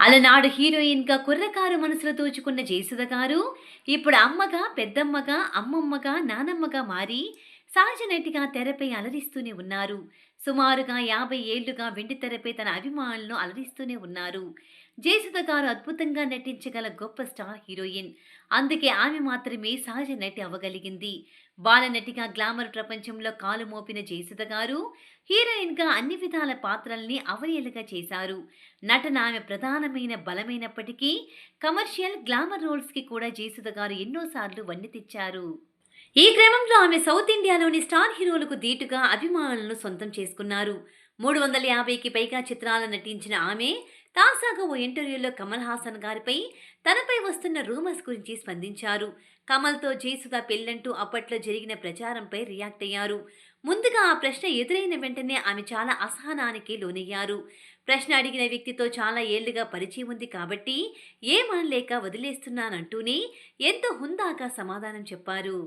అలనాడు హీరోయిన్గా కుర్రకారు మనసులో దోచుకున్న జయసుధ గారు ఇప్పుడు అమ్మగా పెద్దమ్మగా అమ్మమ్మగా నానమ్మగా మారి సహజ నటిగా తెరపై అలరిస్తూనే ఉన్నారు. సుమారుగా యాభై ఏళ్ళుగా వెండి తెరపై తన అభిమానులను అలరిస్తూనే ఉన్నారు. జయసుధ గారు అద్భుతంగా నటించగల గొప్ప స్టార్ హీరోయిన్. అందుకే ఆమె మాత్రమే సహజ నటి అవ్వగలిగింది. బాలనటిగా గ్లామర్ ప్రపంచంలో కాలు మోపిన జయసుధ గారు హీరోయిన్గా అన్ని విధాల పాత్రల్ని అవలీలగా చేశారు. నటన ఆమె ప్రధానమైన బలమైనప్పటికీ కమర్షియల్ గ్లామర్ రోల్స్కి కూడా జయసుధ గారు ఎన్నోసార్లు వన్నె తెచ్చారు. ఈ క్రమంలో ఆమె సౌత్ ఇండియాలోని స్టార్ హీరోలకు ధీటుగా అభిమానులను సొంతం చేసుకున్నారు. మూడు వందల యాభైకి పైగా చిత్రాలు నటించిన ఆమె తాజాగా ఓ ఇంటర్వ్యూలో కమల్ హాసన్ గారిపై తనపై వస్తున్న రూమర్స్ గురించి స్పందించారు. కమల్తో జయసుధ పెళ్ళంటూ అప్పట్లో జరిగిన ప్రచారంపై రియాక్ట్ అయ్యారు. ముందుగా ఆ ప్రశ్న ఎదురైన వెంటనే ఆమె చాలా అసహనానికి లోనయ్యారు. ప్రశ్న అడిగిన వ్యక్తితో చాలా ఏళ్ళుగా పరిచయం ఉంది కాబట్టి ఏమనలేక వదిలేస్తున్నానంటూనే ఎంతో హుందాగా సమాధానం చెప్పారు.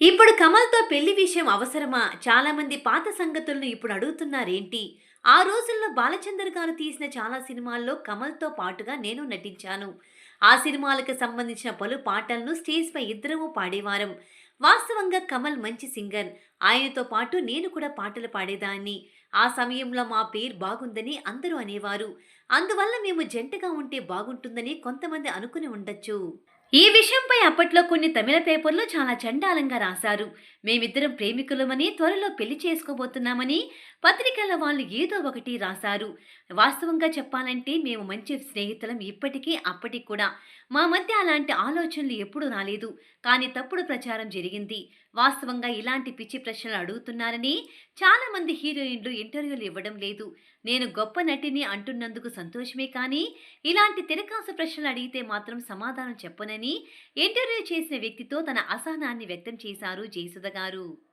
ఇప్పుడు కమల్తో పెళ్ళి విషయం అవసరమా? చాలామంది పాత సంగతులను ఇప్పుడు అడుగుతున్నారేంటి? ఆ రోజుల్లో బాలచందర్ గారు తీసిన చాలా సినిమాల్లో కమల్తో పాటుగా నేను నటించాను. ఆ సినిమాలకు సంబంధించిన పలు పాటలను స్టేజ్పై ఇద్దరము పాడేవారం. వాస్తవంగా కమల్ మంచి సింగర్. ఆయనతో పాటు నేను కూడా పాటలు పాడేదాన్ని. ఆ సమయంలో మా పేరు బాగుందని అందరూ అనేవారు. అందువల్ల మేము జంటగా ఉంటే బాగుంటుందని కొంతమంది అనుకుని ఉండొచ్చు. ఈ విషయంపై అప్పట్లో కొన్ని తమిళ పేపర్లు చాలా చండాలంగా రాశారు. మేమిద్దరం ప్రేమికులమని త్వరలో పెళ్ళి చేసుకోబోతున్నామని పత్రికల వాళ్ళు ఏదో ఒకటి రాశారు. వాస్తవంగా చెప్పాలంటే మేము మంచి స్నేహితులం ఇప్పటికీ అప్పటికి కూడా. మా మధ్య అలాంటి ఆలోచనలు ఎప్పుడూ రాలేదు. కానీ తప్పుడు ప్రచారం జరిగింది. వాస్తవంగా ఇలాంటి పిచ్చి ప్రశ్నలు అడుగుతున్నారని చాలా మంది హీరోయిన్లు ఇంటర్వ్యూలు ఇవ్వడం లేదు. నేను గొప్ప నటిని అంటున్నందుకు సంతోషమే కానీ ఇలాంటి తిరకాసు ప్రశ్నలు అడిగితే మాత్రం సమాధానం చెప్పనని ఇంటర్వ్యూ చేసిన వ్యక్తితో తన అసహనాన్ని వ్యక్తం చేశారు జయసుధ గారు.